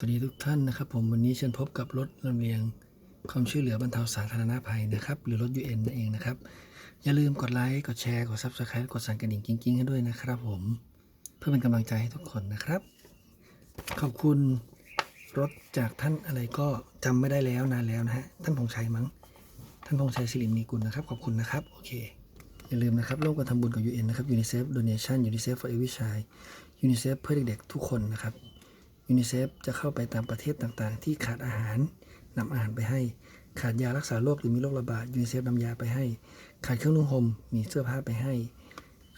สวัสดีทุกท่านนะครับ ผมวันนี้เชิญพบกับรถลำเลียงความช่วยเหลือบรรเทาสาธารณภัยนะครับ หรือรถ UN นั่นเองนะครับ อย่าลืมกดไลค์กดแชร์กด Subscribe กดสั่นกระดิ่งกิ้งๆให้ด้วยนะครับผมเพื่อเป็นกำลังใจให้ทุกคนนะครับ ขอบคุณรถจากท่านอะไรก็จำไม่ได้แล้วนานแล้วนะฮะท่านพงชัยมั้ง ท่านพงชัยศิริมีกุลนะครับ ขอบคุณนะครับโอเค อย่าลืมนะครับร่วมกันทำบุญกับ UN นะครับ UNICEF Donation UNICEF for Every Child UNICEF เพื่อเด็กๆทุกคนนะครับ ยูนิเซฟจะเข้าไปตามประเทศต่างๆ ที่ขาดอาหารนำอาหารไปให้ ขาดยารักษาโรคหรือมีโรคระบาดยูนิเซฟนำยาไปให้ ขาดเครื่องนุ่งห่มมีเสื้อผ้าไปให้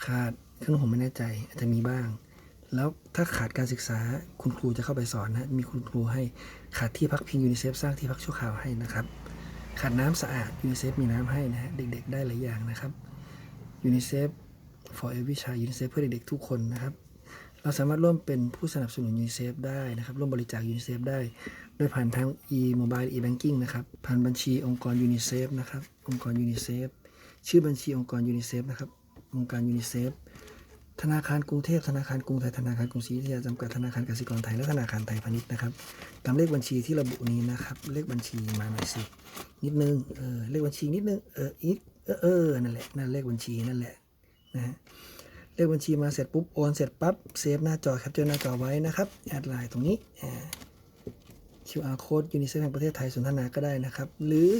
ขาดเครื่องนุ่งห่มไม่แน่ใจอาจจะมีบ้าง แล้วถ้าขาดการศึกษาคุณครูจะเข้าไปสอนนะมีคุณครูให้ขาดที่พักพิงยูนิเซฟสร้างที่พักชั่วคราวให้นะครับ ขาดน้ำสะอาดยูนิเซฟมีน้ำให้นะฮะเด็ก ๆ ได้หลายอย่างนะครับยูนิเซฟ for every child ยูนิเซฟเพื่อเด็กๆทุกคนนะครับ เราสามารถร่วมเป็นผู้สนับสนุนยูนิเซฟได้นะครับ ร่วมบริจาคยูนิเซฟได้ โดยผ่านทาง e-mobile e-banking นะครับ ผ่านบัญชีองค์กรยูนิเซฟนะครับ องค์กรยูนิเซฟ ชื่อบัญชีองค์กรยูนิเซฟนะครับ องค์การยูนิเซฟ ธนาคารกรุงเทพ ธนาคารกรุงไทย ธนาคารกรุงศรีอยุธยาจำกัด ธนาคารกสิกรไทย และธนาคารไทยพาณิชย์นะครับ ตามเลขบัญชีที่ระบุนี้นะครับ เลขบัญชีมาหน่อยสิ นิดนึง เออ เลขบัญชีนิดนึง เอออีกเออ เออ นั่นแหละ นั่นเลขบัญชีนั่นแหละ นะฮะ เลขบัญชีมาเสร็จปุ๊บโอนเสร็จปั๊บเซฟหน้าจอแคปเจอร์หน้าจอไว้นะครับแอดไลน์ตรงนี้อ่า QR code ยูนิเซฟแห่งประเทศไทยสนทนาก็ได้นะครับ หรือ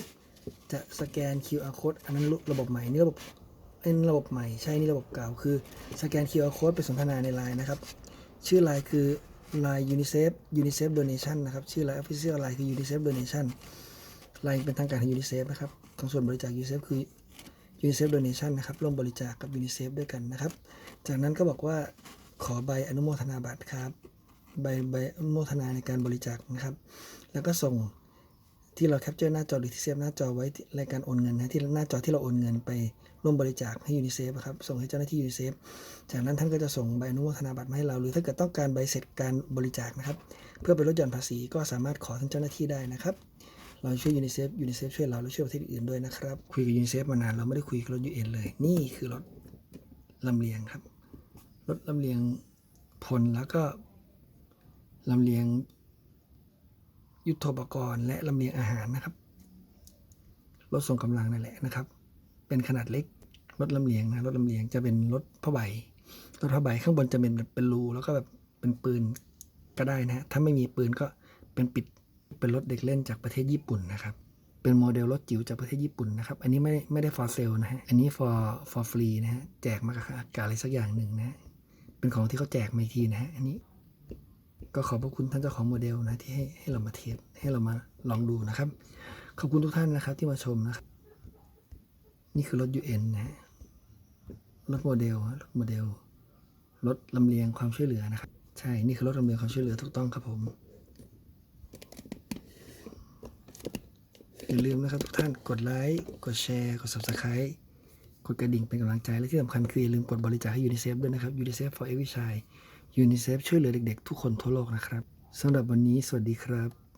จะสแกน QR code อันนั้นระบบใหม่นี่ระบบเป็นระบบใหม่ใช่นี่ระบบเก่าคือสแกน QR code ไปสนทนาในไลน์นะครับ ชื่อไลน์คือไลน์ UNICEF UNICEF Donation นะครับ ชื่อไลน์ Official ไลน์คือ UNICEF Donation ไลน์เป็นทางการของ UNICEF นะครับของส่วนบริจาค UNICEF คือ UNICEF Donation นะครับ ร่วมบริจาคกับ UNICEF ด้วยกันนะครับ จากนั้นก็บอกว่าขอใบอนุโมทนาบัตรครับใบใบอนุโมทนาในการบริจาคนะครับ แล้วก็ส่งที่เราแคปเจอร์หน้าจอหรือที่เซฟหน้าจอไว้ในการโอนเงินนะที่หน้าจอที่เราโอนเงินไปร่วมบริจาคให้ยูนิเซฟครับส่งให้เจ้าหน้าที่ยูนิเซฟจากนั้นท่านก็จะส่งใบอนุโมทนาบัตรมาให้เรา หรือถ้าเกิดต้องการใบเสร็จการบริจาคนะครับ เพื่อไปลดหย่อนภาษีก็สามารถขอท่านเจ้าหน้าที่ได้นะครับ เราช่วยยูนิเซฟยูนิเซฟช่วยเราและช่วยประเทศอื่นด้วยนะครับ คุยกับยูนิเซฟมานานเราไม่ได้คุยกับรถยูเอ็นเลย นี่คือรถลำเลียงครับ รถลำเลียงพลแล้วก็ลำเลียงยุทโธปกรณ์และลำเลียงอาหารนะครับ รถส่งกำลังนั่นแหละนะครับ เป็นขนาดเล็กรถลำเลียงนะรถลำเลียงจะเป็นรถผ้าใบรถผ้าใบข้างบนจะเป็นเป็นรูแล้วก็แบบเป็นปืนก็ได้นะถ้าไม่มีปืนก็เป็นปิด เป็นรถเด็กเล่นจากประเทศญี่ปุ่นนะครับ เป็นโมเดลรถจิ๋วจากประเทศญี่ปุ่นนะครับ อันนี้ไม่ได้ไม่ได้ for sale นะฮะ อันนี้ for for free นะฮะ แจกมากับอากาศอะไรสักอย่างหนึ่งนะ เป็นของที่เขาแจกมาทีนะฮะ อันนี้ ก็ขอบพระคุณท่านเจ้าของโมเดลนะที่ให้ให้เรามาเทสให้เรามาลองดูนะครับ ขอบคุณทุกท่านนะครับที่มาชมนะครับ นี่คือรถ UN นะฮะ รถโมเดลรถโมเดล รถลำเลียงความช่วยเหลือนะครับ ใช่ นี่คือรถลำเลียงความช่วยเหลือถูกต้องครับผม อย่าลืมนะครับทุกท่านกดไลค์กดแชร์กด subscribe กดกระดิ่งเป็นกำลังใจ และที่สำคัญคืออย่าลืมกดบริจาคให้ยูนิเซฟด้วยนะครับยูนิเซฟ for every child ยูนิเซฟช่วยเหลือเด็กๆ ทุกคนทั่วโลกนะครับสำหรับวันนี้สวัสดีครับ